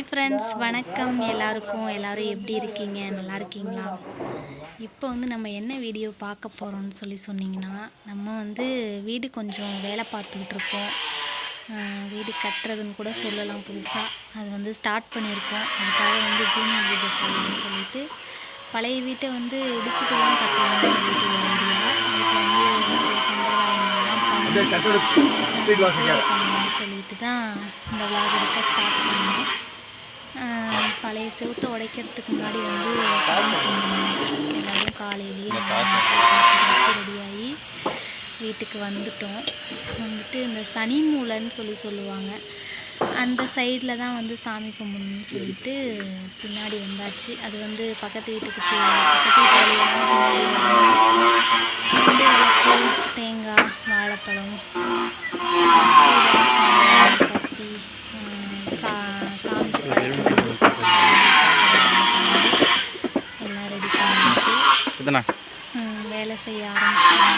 Hi friends வணக்கம். எல்லாருக்கும் எல்லாரும் எப்படி இருக்கீங்க? நல்லா இருக்கீங்களா? இப்போ வந்து நம்ம என்ன வீடியோ பார்க்க போகிறோம்னு சொல்லி சொன்னீங்கன்னா நம்ம வந்து வீடு கொஞ்சம் வேலை பார்த்துக்கிட்டு இருக்கோம். வீடு கட்டுறதுன்னு கூட சொல்லலாம் புதுசாக அது வந்து ஸ்டார்ட் பண்ணியிருக்கோம். அதுக்காக வந்து பூமி பூஜை போடணும்னு சொல்லிட்டு பழைய வீட்டை வந்து இடிச்சிட்டு தான் கட்டணும்னு சொல்லிட்டு ஒரு ஐடியா அதுக்கு வந்து பண்ணணும்னு சொல்லிட்டு தான் இந்த விளாக் எடுக்க ஸ்டார்ட் பண்ணோம். பழைய செவுத்தை உடைக்கிறதுக்கு முன்னாடி வந்து. எல்லாரும் காலையிலேயே ரெடியாகி வீட்டுக்கு வந்துட்டோம். வந்துட்டு இந்த சனி மூலைன்னு சொல்லி சொல்லுவாங்க. அந்த சைடில் தான் வந்து சாமி கும்பிடணும்னு சொல்லிட்டு பின்னாடி வந்தாச்சு. அது வந்து பக்கத்து வீட்டுக்கு பக்கத்து வீட்டு தேங்காய் வாழைப்பழம் கத்தி சா சாமிக்கு கத்தனா வேலை செய்ய ஆரம்பிச்சாங்க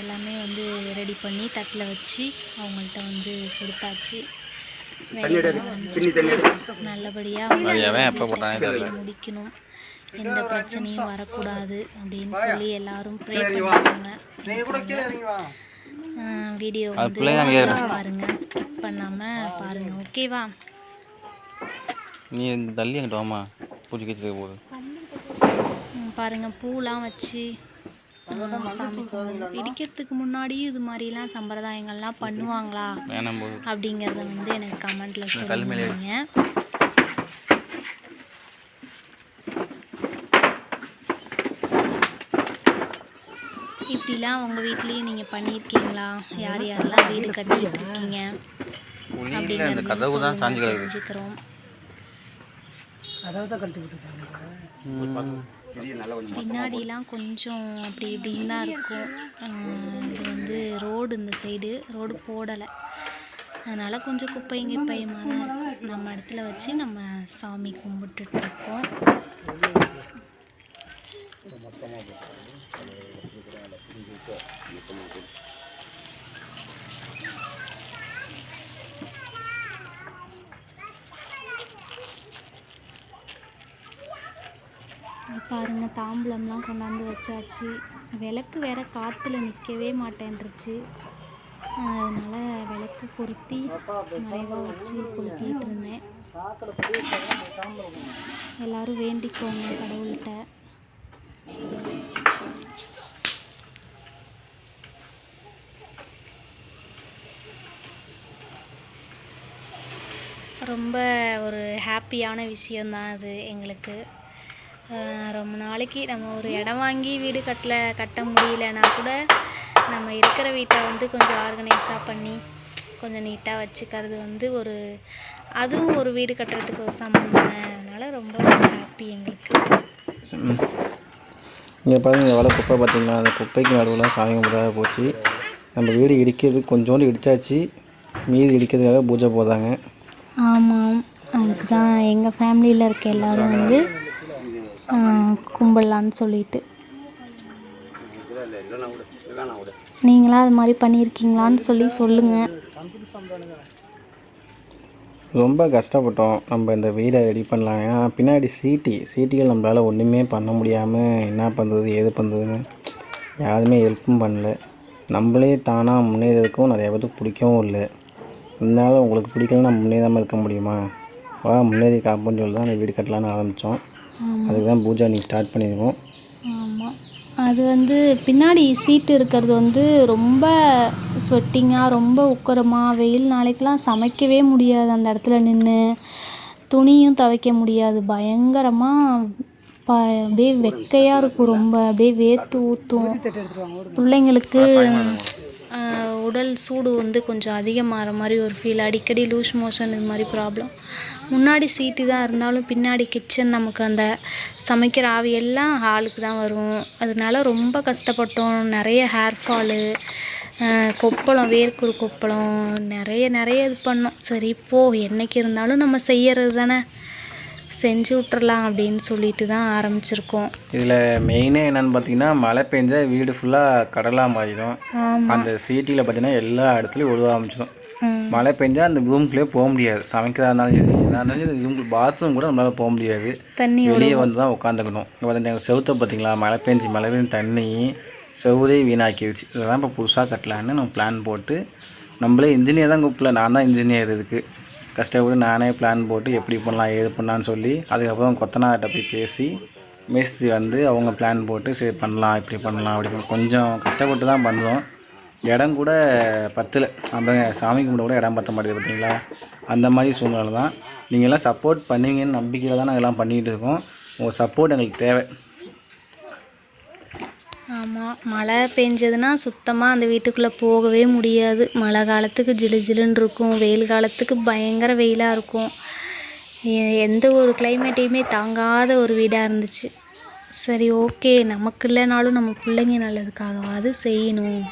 எல்லாமே வந்து ரெடி பண்ணி தட்டில் வச்சு அவங்கள்ட்ட வந்து கொடுத்தாச்சு. நல்லபடியாக முடிக்கணும். எந்த பிரச்சனையும் வரக்கூடாது அப்படின்னு சொல்லி எல்லாரும் ப்ரே பண்ணுவாங்க வீடியோ பாருங்க ஸ்கிப் பாருங்க. ஓகேவா பூஜை கழிச்சு போகுது. ம், பாருங்க பூலாம் வச்சு சாமி கும்பிடணும். இடிக்கிறதுக்கு இது மாதிரிலாம் சம்பிரதாயங்கள்லாம் பண்ணுவாங்களா? அப்படிங்கிறத வந்து எனக்கு மேலே சொல்லுங்க. இப்படிலாம் உங்கள் வீட்லேயும் நீங்கள் பண்ணியிருக்கீங்களா? யார் யாரெல்லாம் வீடு கட்டிட்டு இருக்கீங்க உள்ளே இந்த பின்னாடிலாம் கொஞ்சம் அப்படி இப்படின்னு தான் இருக்கும். இது வந்து ரோடு இந்த சைடு. ரோடு போடலை. அதனால் கொஞ்சம் குப்பையும் கிப்பையுமாக தான் இருக்கும் நம்ம இடத்துல வச்சு நம்ம சாமி கும்பிட்டுட்டு இருக்கோம் பாருங்கள் பாருங்க தாம்பூலம்லாம் கொண்டாந்து வச்சாச்சு. விளக்கு வேற காற்றுல நிற்கவே மாட்டேன்ருச்சு அதனால் விளக்கு பொருத்தி மறைவாக வச்சு கொளுத்திட்டு இருந்தேன். எல்லாரும் வேண்டிக்கோங்க கடவுள்கிட்ட. ரொம்ப ஒரு ஹாப்பியான விஷயந்தான் அது எங்களுக்கு. ரொம்ப நாளைக்கு நம்ம ஒரு இடம் வாங்கி வீடு கட்டல கட்ட முடியலனா கூட நம்ம இருக்கிற வீட்டை வந்து கொஞ்சம் ஆர்கனைஸாக பண்ணி கொஞ்சம் நீட்டாக வச்சுக்கிறது வந்து ஒரு அதுவும் ஒரு வீடு கட்டுறதுக்கு ஒரு சம்மந்தம் தானே. அதனால் ரொம்ப ஹாப்பி எங்களுக்கு. இங்கே பாருங்க எவ்வளோ குப்பை பார்த்தீங்களா அந்த குப்பைக்கு நடுவில் சாமி கும்பிடாத போச்சு. நம்ம வீடு இடிக்கிறது கொஞ்சோண்டு இடிச்சாச்சு. மீதி இடிக்கிறதுக்காக பூஜை போதாங்க ஆமாம். அதுக்கு தான் எங்கள் ஃபேமிலியில் இருக்க எல்லாரும் வந்து கும்பிடலான்னு சொல்லிட்டு. நீங்களாம் அது மாதிரி பண்ணியிருக்கீங்களான்னு சொல்லி சொல்லுங்கள் ரொம்ப கஷ்டப்பட்டோம். நம்ம இந்த வீடை ரெடி பண்ணலாம். ஏன்னா பின்னாடி சீட்டி சீட்டிகள் நம்மளால் ஒன்றுமே பண்ண முடியாமல் என்ன பண்ணுறது ஏது பண்ணுறதுன்னு யாருமே ஹெல்ப்பும் பண்ணல. நம்மளே தானாக முன்னேறதுக்கும் நிறைய பேருக்கு பிடிக்கவும் இல்லை. இருந்தாலும் உங்களுக்கு பிடிக்கலன்னா முன்னேறாமல் இருக்க முடியுமா? வா முன்னேறி காப்போன்னு சொல்லி தான் வீடு கட்டலான்னு ஆரம்பித்தோம் அதுக்கு தான் பூஜை நீங்கள் ஸ்டார்ட் பண்ணியிருக்கோம் ஆமாம் அது வந்து பின்னாடி சீட்டு இருக்கிறது வந்து ரொம்ப ஸ்வெட்டிங்காக ரொம்ப உக்கரமாக வெயில் நாளைக்கெலாம் சமைக்கவே முடியாது அந்த இடத்துல நின்று துணியும் துவைக்க முடியாது. பயங்கரமாக ப அப்படியே வெக்கையாக இருக்கும் ரொம்ப. அப்படியே வேர்த்து ஊற்றும் பிள்ளைங்களுக்கு உடல் சூடு வந்து கொஞ்சம் அதிகமாகிற மாதிரி ஒரு ஃபீல் அடிக்கடி லூஸ் மோஷன் இது மாதிரி ப்ராப்ளம் முன்னாடி சீட்டு தான் இருந்தாலும் பின்னாடி கிச்சன் நமக்கு அந்த சமைக்கிற ஆவி எல்லாம் ஹாலுக்கு தான் வரும். அதனால ரொம்ப கஷ்டப்பட்டோம். நிறைய ஹேர் ஃபாலு கொப்பளம் வேர்க்குரு கொப்பளம் நிறைய நிறைய இது பண்ணோம். சரி போ என்னைக்கு இருந்தாலும் நம்ம செய்யறது தானே. செஞ்சு விட்டுறலாம் அப்படின்னு சொல்லிட்டு தான் ஆரம்பிச்சிருக்கோம். இதில் மெயினே என்னென்னு பார்த்தீங்கன்னா மழை பெஞ்சா வீடு ஃபுல்லாக கடலாக மாறிடும். அந்த சிட்டியில் பார்த்தீங்கன்னா எல்லா இடத்துலையும் ஒழுவ ஆரம்பிச்சிடும். மழை பெஞ்சா அந்த ரூம்குள்ளேயே போக முடியாது. சமைக்கிறதா இருந்தாலும் சரி எதா இருந்தாலும் சரி ரூம் பாத்ரூம் கூட நம்மளால் போக முடியாது. தண்ணி வெளியே வந்து தான் உட்காந்துக்கணும். வந்து எங்கள் செவுத்தை பார்த்தீங்களா மழை பெஞ்சு மழை பெஞ்சு தண்ணி செவுதே வீணாக்கிடுச்சு இதெல்லாம் இப்போ புதுசாக கட்டலான்னு நம்ம பிளான் போட்டு நம்மளே இன்ஜினியர் தான் கூப்பிடல. நான் தான் இன்ஜினியர் இதுக்கு. கஷ்டப்பட்டு நானே பிளான் போட்டு எப்படி பண்ணலாம் ஏது பண்ணலான்னு சொல்லி அதுக்கப்புறம் கொத்தனார்கிட்ட போய் பேசி மேஸ்திரி வந்து அவங்க பிளான் போட்டு சரி பண்ணலாம் இப்படி பண்ணலாம் அப்படி கொஞ்சம் கஷ்டப்பட்டு தான் பண்ணோம் இடம் கூட பத்தில். அந்த சாமி கும்பிட கூட இடம் பத்த மாட்டேது பார்த்தீங்களா? அந்த மாதிரி சூழ்நிலை தான். நீங்கள்லாம் சப்போர்ட் பண்ணுவீங்கன்னு நம்பிக்கையில் தான் நாங்கள் எல்லாம் பண்ணிகிட்டு இருக்கோம். உங்கள் சப்போர்ட் எங்களுக்கு தேவை. ஆமாம் மழை பெஞ்சதுன்னா சுத்தமாக அந்த வீட்டுக்குள்ளே போகவே முடியாது. மழை காலத்துக்கு ஜிலு ஜிலுன்னு இருக்கும். வெயில் காலத்துக்கு பயங்கர வெயிலாக இருக்கும். எந்த ஒரு கிளைமேட்டையுமே தாங்காத ஒரு வீடாக இருந்துச்சு. சரி ஓகே நமக்கு இல்லைனாலும் நம்ம பிள்ளைங்க நல்லதுக்காகவாது செய்யணும்.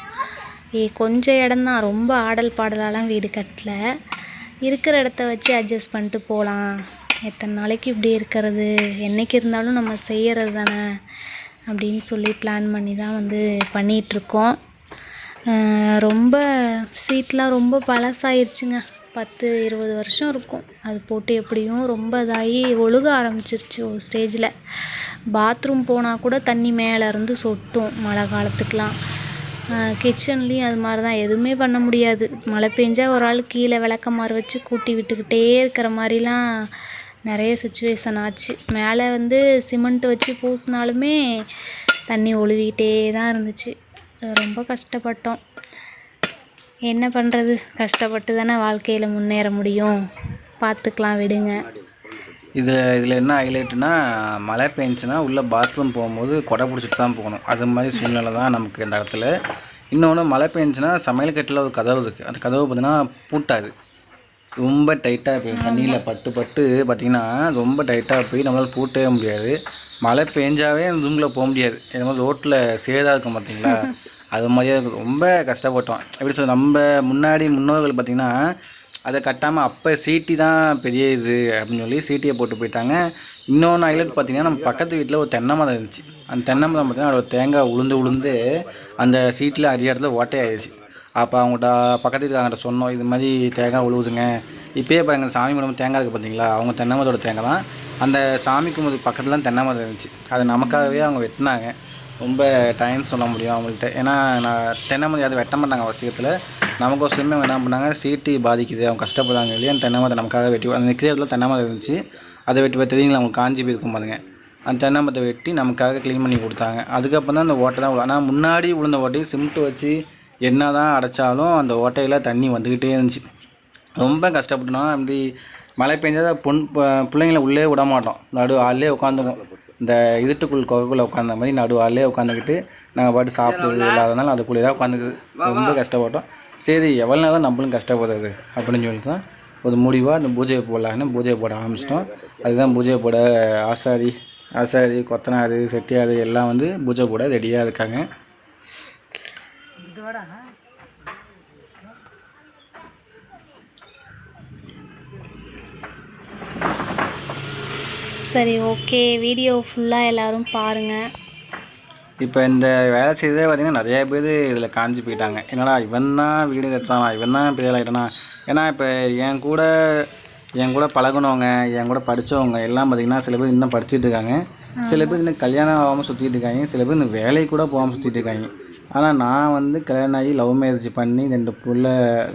ஏ கொஞ்சம் இடம்தான் ரொம்ப ஆடல் பாடலாலாம் வீடு கட்டல. இருக்கிற இடத்த வச்சு அட்ஜஸ்ட் பண்ணிட்டு போகலாம் எத்தனை நாளைக்கு இப்படி இருக்கிறது? என்றைக்கு இருந்தாலும் நம்ம செய்கிறது தானே? அப்படின்னு சொல்லி பிளான் பண்ணி தான் வந்து பண்ணிகிட்ருக்கோம் ரொம்ப சீட்லாம் ரொம்ப பழசாயிருச்சுங்க. பத்து இருபது வருஷம் இருக்கும். அது போட்டு எப்படியும் ரொம்ப இதாகி ஒழுக ஆரம்பிச்சிருச்சு ஒரு ஸ்டேஜில் பாத்ரூம் போனால் கூட தண்ணி மேலேருந்து சொட்டும் மழை காலத்துக்கெலாம் கிச்சன்லேயும் அது மாதிரி தான் எதுவுமே பண்ண முடியாது. மழை பெஞ்சால் ஒரு ஆள் கீழே விளக்கமாறு வச்சு கூட்டி விட்டுக்கிட்டே இருக்கிற மாதிரிலாம் நிறைய சுச்சுவேஷன் ஆச்சு. மேலே வந்து சிமெண்ட் வச்சு பூசினாலுமே தண்ணி ஒழுவிக்கிட்டே தான் இருந்துச்சு. ரொம்ப கஷ்டப்பட்டோம். என்ன பண்ணுறது கஷ்டப்பட்டு தானே வாழ்க்கையில் முன்னேற முடியும். பார்த்துக்கலாம் விடுங்க. இது இதில் என்ன ஹைலைட்டுனா மழை பெஞ்சுன்னா உள்ளே பாத்ரூம் போகும்போது கொடை பிடிச்சிட்டு தான் போகணும். அது மாதிரி சூழ்நிலை தான் நமக்கு இந்த இடத்துல. இன்னொன்று மழை பெஞ்சுன்னா சமையல் கட்டில் ஒரு கதவு இருக்குது அந்த கதவு பார்த்தீங்கன்னா பூட்டாது. ரொம்ப டைட்டாக போய் தண்ணியில் பட்டு பட்டு பார்த்திங்கன்னா ரொம்ப டைட்டாக போய் நம்மளால் பூட்டவே முடியாது. மழை பெஞ்சாவே அந்த ரூமில் போக முடியாது. இது மாதிரி ரோட்டில் சேதாக இருக்கும் பார்த்தீங்களா அது மாதிரியே இருக்கும். ரொம்ப கஷ்டப்பட்டோம். எப்படி சொல்ல நம்ம முன்னாடி முன்னோர்கள் பார்த்திங்கன்னா அதை கட்டாமல் அப்போ சீட்டி தான் பெரிய இது அப்படின்னு சொல்லி சீட்டியை போட்டு போயிட்டாங்க. இன்னொன்று ஹைலைட் பார்த்தீங்கன்னா நம்ம பக்கத்து வீட்டில் ஒரு தென்னை மரம் இருந்துச்சு. அந்த தென்னை மரம் பார்த்தீங்கன்னா அதோட தேங்காய் உளுந்து உளுந்து அந்த சீட்டில் அரிய இடத்துல ஓட்டையாயிடுச்சு. அப்போ அவங்கள்ட்ட பக்கத்து வீட்டுக்காரங்கிட்ட சொன்னோம் இது மாதிரி தேங்காய் உழுவுதுங்க. இப்போயே பாருங்க சாமி மரம் தேங்காய் இருக்குது பார்த்தீங்களா? அவங்க தென்னை மரத்தோட தேங்காய் தான். அந்த சாமி கும்பத்துக்கு பக்கத்தில் தென்னை மரம் இருந்துச்சு. அது நமக்காகவே அவங்க வெட்டினாங்க. ரொம்ப டைம் சொல்ல முடியும் அவங்கள்ட்ட. ஏன்னா நான் தென்னை மரம் யாரும் வெட்ட மாட்டாங்க அவசியத்தில் நமக்கோசரமே அவங்க என்ன பண்ணாங்க? சீட்டி பாதிக்குது. அவங்க கஷ்டப்படுறாங்க இல்லையா? அந்த தென்னை மரத்தை நமக்காக வெட்டி அந்த நிற்கிற இடத்துல தென்னை மரம் இருந்துச்சு. அதை வெட்டி போய் தெரியுங்களா? அவங்க காஞ்சி போயிருக்கும் பாருங்க. அந்த தென்னை மரத்தை வெட்டி நமக்காக க்ளீன் பண்ணி கொடுத்தாங்க. அதுக்கப்புறம் தான் அந்த ஓட்டை தான் ஆனால் முன்னாடி விழுந்த ஓட்டையை சிமெண்ட் வச்சு என்ன தான் அடைச்சாலும் அந்த ஓட்டையில் தண்ணி வந்துக்கிட்டே இருந்துச்சு. ரொம்ப கஷ்டப்பட்டோம். அப்படி மழை பெஞ்சால் பொன் பிள்ளைங்கள உள்ளே விட மாட்டோம். நடு ஆள்லேயே உட்காந்துக்கும் இந்த இருட்டுக்குள் குகைக்குள்ளே உட்காந்த மாதிரி நடு ஆள்லேயே உட்காந்துக்கிட்டு நாங்கள் பாட்டு சாப்பிட்றது இல்லாதனால அதுக்குள்ளே தான் உட்காந்துக்குது ரொம்ப கஷ்டப்பட்டோம். சரி எவ்வளோ தான் நம்மளும் கஷ்டப்படுறது அப்படின்னு சொல்லிட்டு தான் ஒரு முடிவாக இந்த பூஜையை போடலான்னு பூஜையை போட ஆரம்பிச்சிட்டோம். அதுதான் பூஜையை போட ஆசாரி ஆசாரி கொத்தனார் செட்டியார் எல்லாம் வந்து பூஜை போட ரெடியாக இருக்காங்க. சரி ஓகே வீடியோ ஃபுல்லாக எல்லோரும் பாருங்கள் இப்போ இந்த வேலை செய்ததே பார்த்திங்கன்னா நிறையா பேர் இதில் காஞ்சி போயிட்டாங்க. என்னடா இவன் தான் வீடு கட்டானா இவன் தான் பெரிய ஏன்னா இப்போ என் கூட என் கூட பழகுனவங்க என் கூட படித்தவங்க எல்லாம் பார்த்திங்கன்னா சில பேர் இன்னும் படிச்சுட்டு இருக்காங்க. சில பேர் இன்னும் கல்யாணம் ஆகாமல் சுற்றிட்டு இருக்காங்க. சில பேர் இன்னும் வேலைக்கு கூட போகாமல் சுற்றிட்டு இருக்காங்க. ஆனால் நான் வந்து கல்யாணம் ஆகி லவ் மேரேஜ் பண்ணி ரெண்டு புள்ள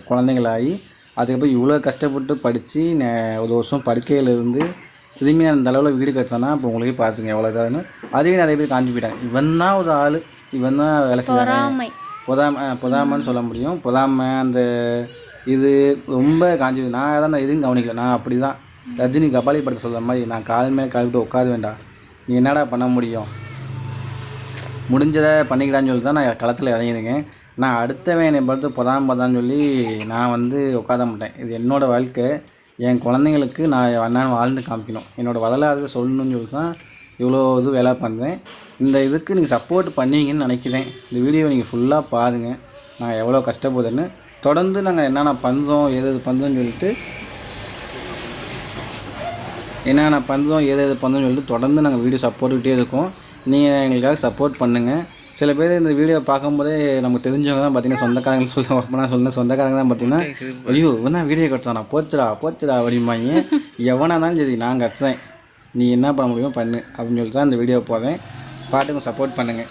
குழந்தைங்களாகி அதுக்கப்புறம் இவ்வளோ கஷ்டப்பட்டு படித்து ஒரு வருஷம் படுக்கையிலேருந்து திரும்பி அந்த அளவில் வீடு கட்டினா இப்போ உங்களுக்கே பார்த்துங்க எவ்வளோ இதாகுன்னு அதுவே நிறைய பேர் காஞ்சி போயிட்டாங்க. இவன் தான் ஒரு ஆள். இவன் தான் வேலை செய்கிறாங்க பொறாமை. பொதாம பொதாமன்னு சொல்ல முடியும். பொதாம அந்த இது ரொம்ப காஞ்சி நான் தான் நான் எதுவும் கவனிக்கல. நான் அப்படி தான் ரஜினி கபாலி படத்தை சொல்கிற மாதிரி நான் கால் மேலே கால் விட்டு உட்கார வேண்டாம். நீ என்னடா பண்ண முடியும்? முடிஞ்சதை பண்ணிக்கலான்னு சொல்லி தான் நான் களத்தில் இறங்கிருக்கேன் நான் அடுத்தவன் என்னை பார்த்து பொதாம பொதான்னு சொல்லி நான் வந்து உட்கார மாட்டேன். இது என்னோடய வாழ்க்கை. என் குழந்தைங்களுக்கு நான் அண்ணன் வாழ்ந்து காமிக்கணும். என்னோடய வரலாறு சொல்லணும்னு சொல்லி தான் இவ்வளோ இது வேலை பண்ணுறேன் இந்த இதுக்கு நீங்கள் சப்போர்ட் பண்ணுவீங்கன்னு நினைக்கிறேன். இந்த வீடியோவை நீங்கள் ஃபுல்லாக பாருங்கள் நான் எவ்வளோ கஷ்டப்படுதுன்னு தொடர்ந்து நாங்கள் என்னென்ன பஞ்சம் எது எது பஞ்சம்னு சொல்லிட்டு என்னென்ன பஞ்சம் எது எது பஞ்சம்னு சொல்லிட்டு தொடர்ந்து நாங்கள் வீடியோ சப்போர்ட்டுக்கிட்டே இருக்கோம். நீங்கள் எங்களுக்காக சப்போர்ட் பண்ணுங்கள் சில பேர் இந்த வீடியோ பார்க்கும்போதே நமக்கு தெரிஞ்சவங்க தான் பார்த்தீங்கன்னா சொந்தக்காரங்க சொல்ல நான் சொன்ன சொந்தக்காரங்க தான் பார்த்தீங்கன்னா ஐயோ இவன் வீடியோ கட்டுறானா போச்சுடா போச்சுடா அப்படிம்பாங்க. எவனா இருந்தாலும் சரி நான் கட்டுறேன். நீ என்ன பண்ண முடியுமோ பண்ணு அப்படின்னு சொல்லிட்டு தான் இந்த வீடியோ போவேன். பாட்டுக்கு சப்போர்ட் பண்ணுங்கள்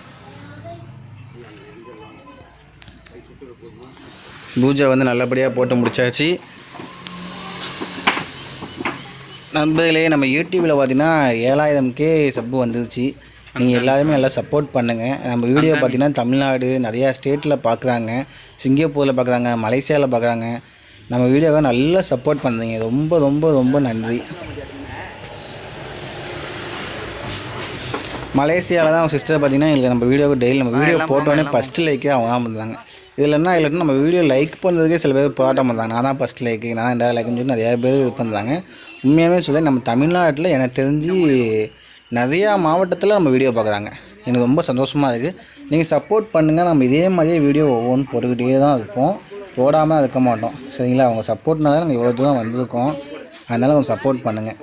பூஜை வந்து நல்லபடியாக போட்டு முடிச்சாச்சு. நண்பர்களே நம்ம யூடியூப்பில் பார்த்தீங்கன்னா ஏழாயிரம்கே சப்பு வந்துருச்சு. நீங்கள் எல்லாருமே நல்லா சப்போர்ட் பண்ணுங்கள் நம்ம வீடியோ பார்த்தீங்கன்னா தமிழ்நாடு நிறையா ஸ்டேட்டில் பார்க்குறாங்க சிங்கப்பூரில் பார்க்குறாங்க மலேசியாவில் பார்க்குறாங்க நம்ம வீடியோவை நல்லா சப்போர்ட் பண்ணுறீங்க. ரொம்ப ரொம்ப ரொம்ப நன்றி. மலேசியாவில் தான் அவங்க சிஸ்டர் பார்த்தீங்கன்னா எங்களுக்கு நம்ம வீடியோவுக்கு டெய்லி நம்ம வீடியோ போட்டோடனே ஃபஸ்ட்டு லைக்கே அவங்க தான் பண்ணுறாங்க. இல்லைன்னா நம்ம வீடியோ லைக் பண்ணுறதுக்கே சில பேர் போராட்டம் பண்ணுறாங்க நான் தான் ஃபஸ்ட் லைக்கு நான் ரெண்டாவது லைக்குன்னு சொல்லி நிறையா பேர் இது பண்ணுறாங்க உண்மையாகவே சொல்ல நம்ம தமிழ்நாட்டில் எனக்கு தெரிஞ்சு நிறையா மாவட்டத்தில் நம்ம வீடியோ பார்க்குறாங்க. எனக்கு ரொம்ப சந்தோஷமாக இருக்குது நீங்கள் சப்போர்ட் பண்ணுங்கள் நம்ம இதே மாதிரியே வீடியோ ஒவ்வொன்றும் போட்டுக்கிட்டே தான் இருப்போம். போடாமல் இருக்க மாட்டோம். சரிங்களா? அவங்க சப்போர்ட்னால தான் நாங்கள் இவ்வளோ தூரம் வந்திருக்கோம். அதனால் அவங்க சப்போர்ட் பண்ணுங்கள்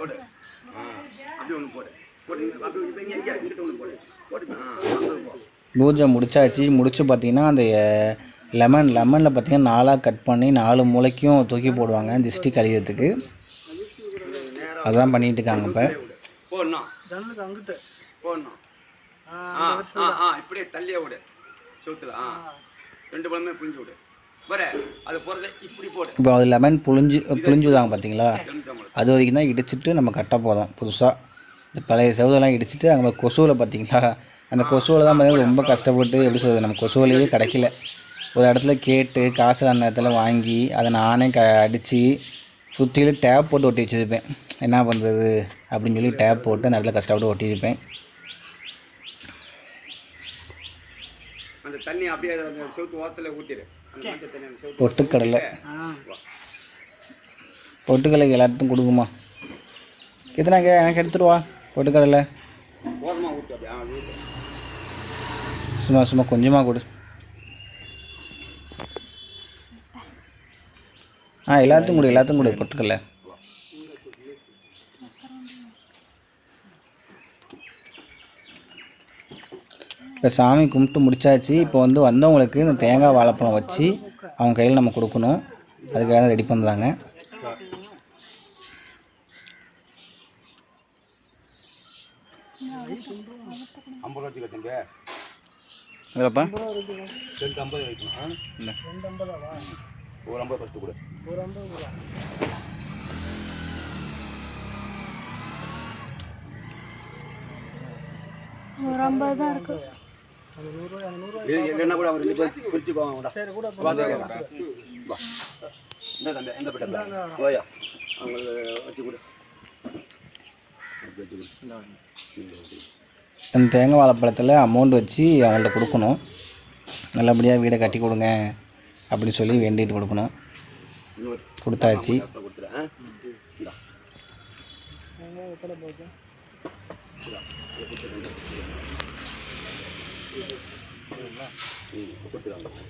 பூஜை முடிச்சாச்சு. முடிச்சு பார்த்தீங்கன்னா அந்த லெமன் லெமனில் பார்த்தீங்கன்னா நாலாக கட் பண்ணி நாலு மூளைக்கும் தூக்கி போடுவாங்க. திஷ்டி கழியறதுக்கு அதான் பண்ணிகிட்டு இருக்காங்க இப்போ. போடணும் போடணும். ஆ ஆ ஆ இப்படியே தள்ளியே விடு. செவுத்துல ஆ. ரெண்டு பழமே புளிஞ்சு விடு. வர அது போகிறத இப்படி போடு. இப்போ அது லெமன் புழிஞ்சு புழிஞ்சுதாங்க பார்த்தீங்களா. அது வரைக்கும் தான் இடிச்சிட்டு நம்ம கட்ட போதும் புதுசாக இந்த பழைய செவதெல்லாம் இடிச்சிட்டு அங்கே கொசுவில் பார்த்தீங்களா? அந்த கொசுவில் தான் பார்த்தீங்கன்னா ரொம்ப கஷ்டப்பட்டு எப்படி சொல்கிறது நம்ம கொசுவிலேயே கிடைக்கல. ஒரு இடத்துல கேட்டு காசு அந்த இடத்துல வாங்கி அதை நானே க அடித்து சுற்றிலும் டேப் போட்டு ஒட்டி வச்சுருப்பேன். என்ன பண்ணுறது அப்படின்னு சொல்லி டேப் போட்டு அந்த இடத்துல கஷ்டப்பட்டு ஒட்டியிருப்பேன். அந்த தண்ணி அப்படியே அந்த செவுத்து ஓரத்தில் ஊற்றிடு அந்த மஞ்சள் தண்ணி அந்த செவுத்து பொட்டுக்கடலை. பொட்டுக்கடலை எல்லாத்துக்கும் கொடுக்குமா? எத்தனாங்க எனக்கு எடுத்துட்டு வா பொட்டுக்கடலை. சும்மா சும்மா கொஞ்சமாக கொடு. ஆ எல்லாத்துக்கும் கொடு எல்லாத்துக்கும் கொடு பொட்டுக்கடலை. இப்போ சாமி கும்பிட்டு முடிச்சாச்சு. இப்போ வந்து வந்தவங்களுக்கு இந்த தேங்காய் வாழைப்பழம் வச்சு அவங்க கையில் நம்ம கொடுக்கணும். அதுக்காக ரெடி பண்ணுறாங்க இல்லைப்பா ரெண்டு ஐம்பது வைக்கணும் ஒரு ஐம்பது ஃபஸ்ட்டு கொடு ஒரு ஐம்பது தான் இருக்கு. இது இல்லைன்னா கூட அவர் ரெண்டு பேர் பிரிச்சுக்கோங்க சரி கூட வா. இந்த தம்பி எந்த பெட்ட ஓயா அவங்களுக்கு வச்சு கொடு. வச்சு கொடு. அந்த தேங்காய் வாழைப்பழத்தில் அமௌண்ட் வச்சு அவங்கள்ட்ட கொடுக்கணும். நல்லபடியாக வீடை கட்டி கொடுங்க அப்படின்னு சொல்லி வேண்டிட்டு கொடுக்கணும். கொடுத்தாச்சு. கொடுத்துறேன் இந்தா ம் கொடுத்துருவாங்க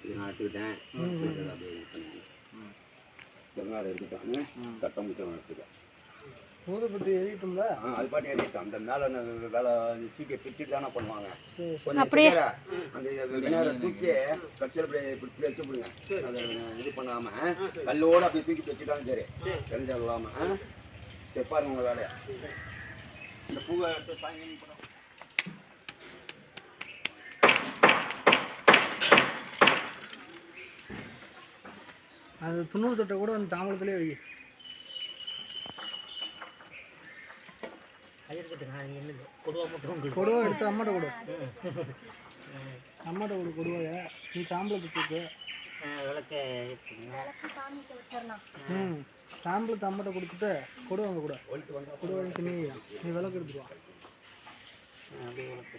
இது நான் எடுத்துக்கிட்டேன் இது அப்படியே இது பண்ணி. வெங்காயம் எடுத்துட்டாங்க தட்டை முச்சம் எடுத்துட்டேன் ஊதுபத்தி எரியட்டும்ல ஆ அது பாட்டு ஏறிட்டோம் அந்த மேலே அந்த வேலை சீக்கிரம் பிரிச்சுட்டு தானே பண்ணுவாங்க. கொஞ்சம் அப்படியே. அந்த விநாயகரை தூக்கி கட்சியில் இப்படி வச்சு விடுங்க. அதை இது பண்ணாமல் கல்லோடு அப்படியே தூக்கி வச்சுட்டாலும் சரி. தெரிஞ்ச இல்லாமல் சரி பாருங்க உங்கள் வேலையை. இந்த பூவை எடுத்து சாயங்காலம். அது துண்ணூறு தொட்டை கூட அந்த தாம்பளத்திலே வை கொடுவா எடுத்து அம்மாட்ட கொடு. அம்மாட்ட கொடு கொடுவாய நீ தாம்பளத்தை தூக்கு ம். தாம்பளத்தை அம்மாட்ட கொடுத்துட்டு கொடுவாங்க கூட. கொடுவாங்க நீ நீ விளக்கு எடுத்துட்டு அப்படியே விளக்கு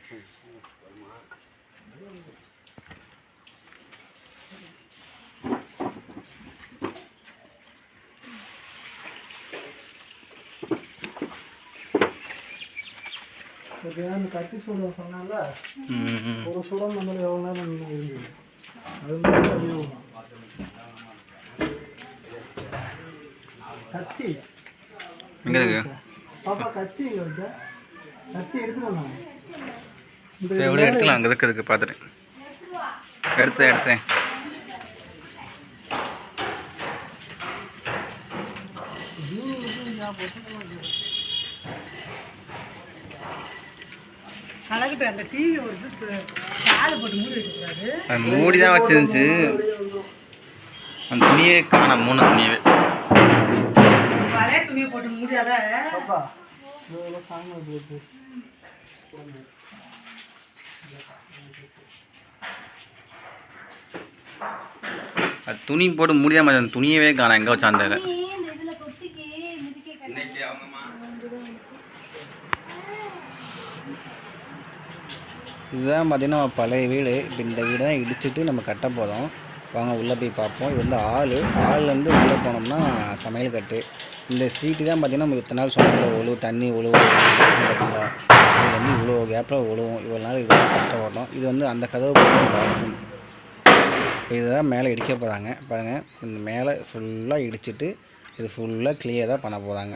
கட்டி சூடம் சொன்னால ஒரு சூடம் நம்மளுக்கு எவ்வளோ நேரம் இருந்தது அது மாதிரி அதிகம் கத்தி. எங்கே இருக்கு பாப்பா கத்தி இங்கே வச்சா. கத்தி சரி எவ்வளோ எடுக்கலாம். அங்கே இருக்கு இருக்கு. பார்த்துட்டேன் எடுத்தேன் எடுத்தேன் கலக்கிட்ட அந்த டிவி ஒரு காலை போட்டு மூடி வைக்கக்கூடாது அது மூடி தான் வச்சிருந்துச்சு. அந்த துணியே காணோம் மூணு துணியவே. பழைய துணியை போட்டு மூடியாத. துணி போட்டு முடியாம அந்த துணியவே காணோம் எங்கே வச்சான் அந்த இன்னைக்கு அவங்கம்மா இதுதான் பார்த்தீங்கன்னா நம்ம பழைய வீடு. இப்போ இந்த வீடு தான் இடிச்சிட்டு நம்ம கட்ட போகிறோம் வாங்க உள்ளே போய் பார்ப்போம். இது வந்து ஆள். ஆள்லேருந்து உள்ளே போனோம்னா சமையல் கட்டு. இந்த சீட்டு தான் பார்த்தீங்கன்னா நம்ம இத்தனை நாள் சொன்ன ஒழுவு தண்ணி ஒழுவு பார்த்திங்களா? இது வந்து இவ்வளோ கேப்பில் ஒழுவும் இவ்வளோ நாள் இதெல்லாம் கஷ்டப்பட்டோம் இது வந்து அந்த கதவு பாத்ரூம் இதுதான் மேலே இடிக்க போகிறாங்க பாருங்கள் இந்த மேலே ஃபுல்லாக இடிச்சிட்டு இது ஃபுல்லாக கிளியர் தான் பண்ண போகிறாங்க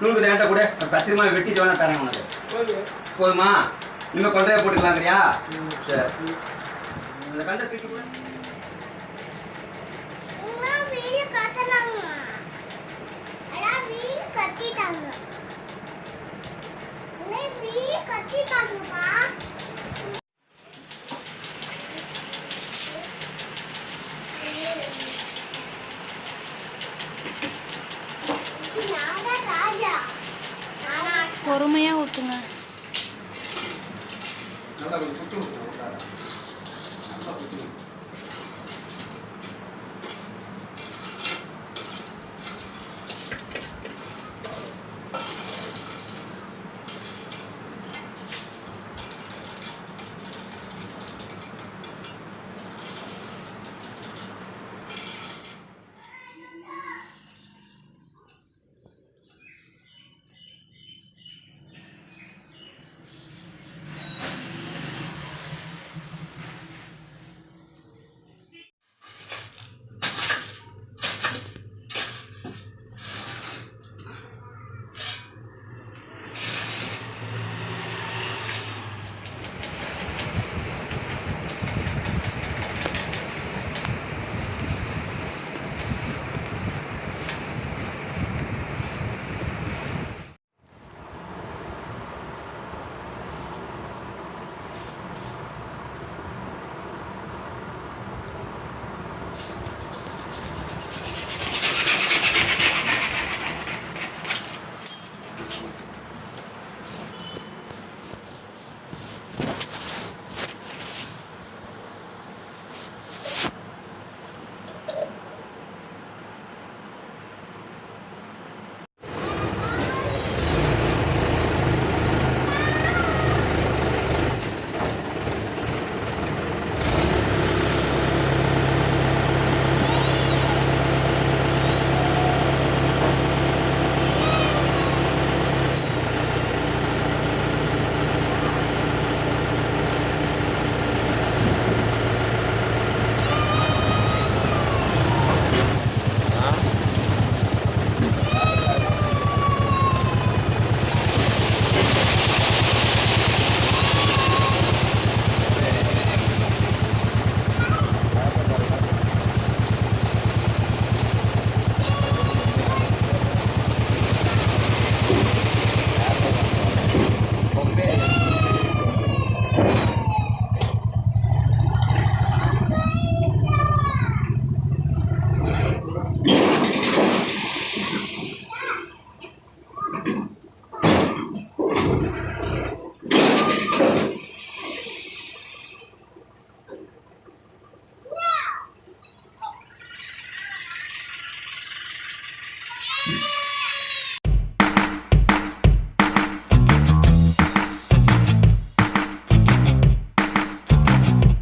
நூலுக்கு தேண்ட கூட. கச்சிதமா வெட்டி வேணா தரேன் உனக்கு. போதுமா? இனிமேல் கொண்டையை போட்டுக்கலாங்கிறியா? சரி. இந்த கண்டை தூக்கி கூட வீடியோ காட்டலாங்க அதான் வீடு கத்திட்டாங்க வீடு கத்திட்டாங்கப்பா நானா ராஜா நானா பொறுமையாக ஊற்றுங்க